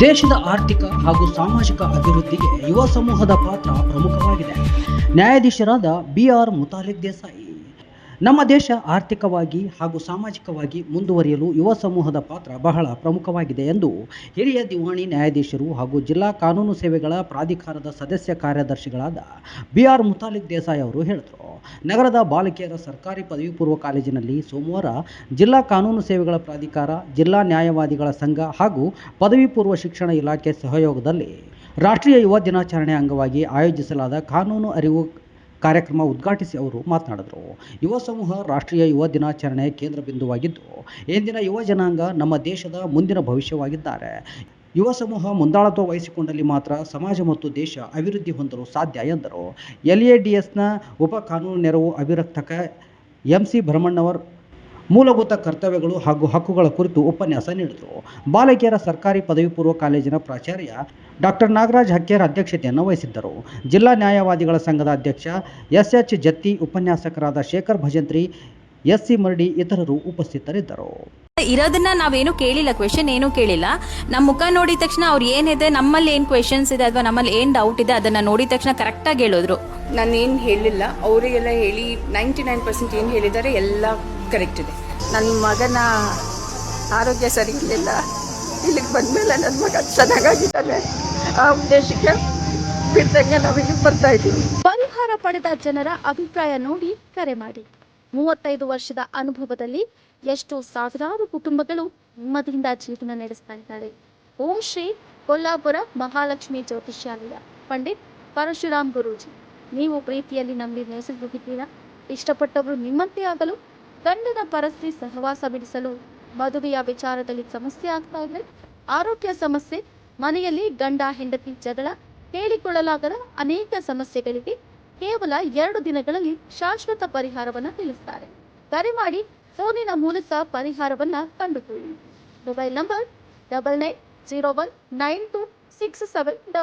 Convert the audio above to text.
ದೇಶದ ಆರ್ಥಿಕ ಹಾಗೂ ಸಾಮಾಜಿಕ ಅಭಿವೃದ್ಧಿಗೆ ಯುವ ಸಮೂಹದ ಪಾತ್ರ ಪ್ರಮುಖವಾಗಿದೆ. ನ್ಯಾಯಾಧೀಶರಾದ ಬಿ ಆರ್ ಮುತಾಲಿಕ್ ದೇಸಾಯಿ ನಮ್ಮ ದೇಶ ಆರ್ಥಿಕವಾಗಿ ಹಾಗೂ ಸಾಮಾಜಿಕವಾಗಿ ಮುಂದುವರಿಯಲು ಯುವ ಸಮೂಹದ ಪಾತ್ರ ಬಹಳ ಪ್ರಮುಖವಾಗಿದೆ ಎಂದು ಹಿರಿಯ ದಿವಾಣಿ ನ್ಯಾಯಾಧೀಶರು ಹಾಗೂ ಜಿಲ್ಲಾ ಕಾನೂನು ಸೇವೆಗಳ ಪ್ರಾಧಿಕಾರದ ಸದಸ್ಯ ಕಾರ್ಯದರ್ಶಿಗಳಾದ ಬಿ ಆರ್ ಮುತಾಲಿಕ್ ದೇಸಾಯಿ ಅವರು ಹೇಳಿದರು. ನಗರದ ಬಾಲಕಿಯರ ಸರ್ಕಾರಿ ಪದವಿ ಪೂರ್ವ ಕಾಲೇಜಿನಲ್ಲಿ ಸೋಮವಾರ ಜಿಲ್ಲಾ ಕಾನೂನು ಸೇವೆಗಳ ಪ್ರಾಧಿಕಾರ, ಜಿಲ್ಲಾ ನ್ಯಾಯವಾದಿಗಳ ಸಂಘ ಹಾಗೂ ಪದವಿ ಪೂರ್ವ ಶಿಕ್ಷಣ ಇಲಾಖೆ ಸಹಯೋಗದಲ್ಲಿ ರಾಷ್ಟ್ರೀಯ ಯುವ ದಿನಾಚರಣೆ ಅಂಗವಾಗಿ ಆಯೋಜಿಸಲಾದ ಕಾನೂನು ಅರಿವು ಕಾರ್ಯಕ್ರಮ ಉದ್ಘಾಟಿಸಿ ಅವರು ಮಾತನಾಡಿದರು. ಯುವ ಸಮೂಹ ರಾಷ್ಟ್ರೀಯ ಯುವ ದಿನಾಚರಣೆ ಕೇಂದ್ರ ಬಿಂದುವಾಗಿದ್ದು, ಇಂದಿನ ಯುವ ಜನಾಂಗ ನಮ್ಮ ದೇಶದ ಮುಂದಿನ ಭವಿಷ್ಯವಾಗಿದ್ದಾರೆ. ಯುವ ಸಮೂಹ ಮುಂದಾಳತ್ವ ವಹಿಸಿಕೊಂಡಲ್ಲಿ ಮಾತ್ರ ಸಮಾಜ ಮತ್ತು ದೇಶ ಅಭಿವೃದ್ಧಿ ಹೊಂದಲು ಸಾಧ್ಯ ಎಂದರು. ಎಲ್ ಎ ಡಿ ಎಸ್ನ ಉಪ ಕಾನೂನು ನೆರವು ಅಭಿರಕ್ತಕ ಎಂ ಸಿ ಭರಮಣ್ಣವರ್ ಮೂಲಭೂತ ಕರ್ತವ್ಯಗಳು ಹಾಗೂ ಹಕ್ಕುಗಳ ಕುರಿತು ಉಪನ್ಯಾಸ ನೀಡಿದರು. ಬಾಲಕಿಯರ ಸರ್ಕಾರಿ ಪದವಿ ಪೂರ್ವ ಕಾಲೇಜಿನ ಪ್ರಾಚಾರ್ಯ ಡಾಕ್ಟರ್ ನಾಗರಾಜ್ ಹಕ್ಕೇರ್ ಅಧ್ಯಕ್ಷತೆಯನ್ನು ವಹಿಸಿದ್ದರು. ಜಿಲ್ಲಾ ನ್ಯಾಯವಾದಿಗಳ ಸಂಘದ ಅಧ್ಯಕ್ಷ ಎಸ್. ಎಚ್. ಜತ್ತಿ, ಉಪನ್ಯಾಸಕರಾದ ಶೇಖರ್ ಭಜಂತ್ರಿ, ಎಸ್. ಸಿ. ಮರಡಿ, ಇತರರು ಉಪಸ್ಥಿತರಿದ್ದರು. ಇರೋದನ್ನ ನಾವೇನು ಕೇಳಿಲ್ಲ ಕ್ವೆಶನ್ ಏನು ಕೇಳಿಲ್ಲ. ನಮ್ಮ ಮುಖ ನೋಡಿದ ತಕ್ಷಣ ಅವ್ರು ಏನಿದೆ ನಮ್ಮಲ್ಲಿ ಏನು ಕ್ವೆಶನ್ಸ್ ಇದೆ ಅಥವಾ ನಮ್ಮಲ್ಲಿ ಏನು ಡೌಟ್ ಇದೆ ಅದನ್ನ ನೋಡಿದ ತಕ್ಷಣ ಕರೆಕ್ಟಾಗಿ ಹೇಳಿದ್ರು. ನಾನೇನು ಹೇಳಿಲ್ಲ ಅವರಿಗೆಲ್ಲ ಹೇಳಿ ನೈಂಟಿ ನೈನ್ ಪರ್ಸೆಂಟ್ ಏನು ಹೇಳಿದ್ದಾರೆ ಎಲ್ಲ ಕರೆಕ್ಟ್ ಇದೆ. ನನ್ನ ಮಗನ ಆರೋಗ್ಯ ಸರಿ ಇರಲಿಲ್ಲ ಇಲ್ಲಿಗೆ ಬಂದಮೇಲೆ ನನ್ನ ಮಗ ಚೆನ್ನಾಗಾಗಿದ್ದಾನೆ ಆ ಉದ್ದೇಶಕ್ಕೆ ಬಿಡ್ದಂಗೆ ನಾವು ಇಲ್ಲಿಗೆ ಬರ್ತಾ ಇದ್ದೀವಿ ಪರಿಹಾರ ಪಡೆದ ಜನರ ಅಭಿಪ್ರಾಯ ನೋಡಿ ಕರೆ ಮಾಡಿ. ಮೂವತ್ತೈದು ವರ್ಷದ ಅನುಭವದಲ್ಲಿ ಎಷ್ಟೋ ಸಾವಿರಾರು ಕುಟುಂಬಗಳು ನೆಮ್ಮದಿಯಿಂದ ಜೀವನ ನಡೆಸ್ತಾ ಇದ್ದಾರೆ. ಓಂ ಶ್ರೀ ಕೊಲ್ಲಾಪುರ ಮಹಾಲಕ್ಷ್ಮಿ ಜ್ಯೋತಿಷ್ಯಾಲಯ, ಪಂಡಿತ್ ಪರಶುರಾಮ್ ಗುರೂಜಿ. ನೀವು ಪ್ರೀತಿಯಲ್ಲಿ ನಂಬಿ ನೆಲೆಸಿದ್ದೀರಾ ಇಷ್ಟಪಟ್ಟವರು ನಿಮ್ಮಂತೆ ಆಗಲು ಗಂಡನ ಪರಸ್ತಿ ಸಹವಾಸ ಬಿಡಿಸಲು ಮದುವೆಯ ವಿಚಾರದಲ್ಲಿ ಸಮಸ್ಯೆ ಆಗ್ತಾ ಇದೆ ಆರೋಗ್ಯ ಸಮಸ್ಯೆ, ಮನೆಯಲ್ಲಿ ಗಂಡ, ಹೆಂಡತಿ ಜಗಳ ಹೇಳಿಕೊಳ್ಳಲಾಗದ ಅನೇಕ ಸಮಸ್ಯೆಗಳಿಗೆ ಕೇವಲ ಎರಡು ದಿನಗಳಲ್ಲಿ ಶಾಶ್ವತ ಪರಿಹಾರವನ್ನ ತಿಳಿಸ್ತಾರೆ. ಕರೆ ಮಾಡಿ ಫೋನಿನ ಮೂಲಕ ಪರಿಹಾರವನ್ನ ಕಂಡುಕೊಳ್ಳಿ. Mobile number double nine zero one nine two six seven